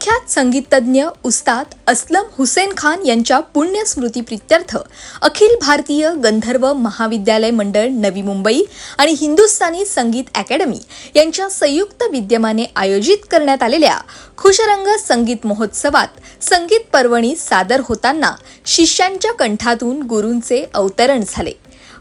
प्रख्यात संगीततज्ञ उस्ताद अस्लम हुसेन खान यांच्या पुण्यस्मृतीप्रित्यर्थ अखिल भारतीय गंधर्व महाविद्यालय मंडळ नवी मुंबई आणि हिंदुस्थानी संगीत अकॅडमी यांच्या संयुक्त विद्यमाने आयोजित करण्यात आलेल्या खुशरंग संगीत महोत्सवात संगीत पर्वणी सादर होताना शिष्यांच्या कंठातून गुरूंचे अवतरण झाले.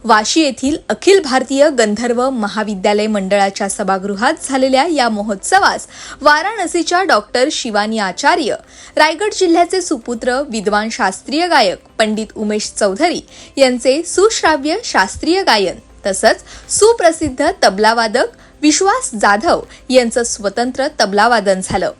वाशी येथील अखिल भारतीय गंधर्व महाविद्यालय मंडळाच्या सभागृहात झालेल्या या महोत्सवास वाराणसीच्या डॉक्टर शिवानी आचार्य रायगड जिल्ह्याचे सुपुत्र विद्वान शास्त्रीय गायक पंडित उमेश चौधरी यांचे सुश्राव्य शास्त्रीय गायन तसंच सुप्रसिद्ध तबलावादक विश्वास जाधव यांचं स्वतंत्र तबलावादन झालं.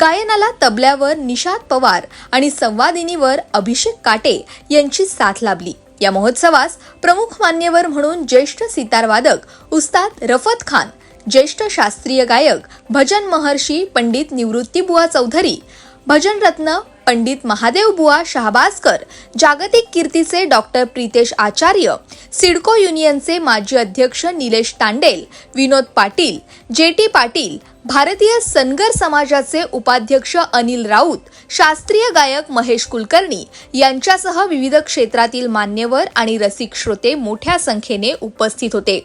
गायनाला तबल्यावर निषाद पवार आणि संवादिनीवर अभिषेक काटे यांची साथ लाभली. या महोत्सवास प्रमुख मान्यवर म्हणून ज्येष्ठ सितारवादक उस्ताद रफत खान ज्येष्ठ शास्त्रीय गायक भजन महर्षी पंडित निवृत्तीबुवा चौधरी भजन रत्न पंडित महादेव बुवा शहाबाजकर जागतिक कीर्तीचे डॉक्टर प्रितेश आचार्य सिडको युनियनचे माजी अध्यक्ष निलेश तांडेल विनोद पाटील जे टी पाटील भारतीय सनगर समाजाचे उपाध्यक्ष अनिल राऊत शास्त्रीय गायक महेश कुलकर्णी यांच्यासह विविध क्षेत्रातील मान्यवर आणि रसिक श्रोते मोठ्या संख्येने उपस्थित होते.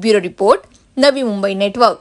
Bureau report Navi Mumbai network.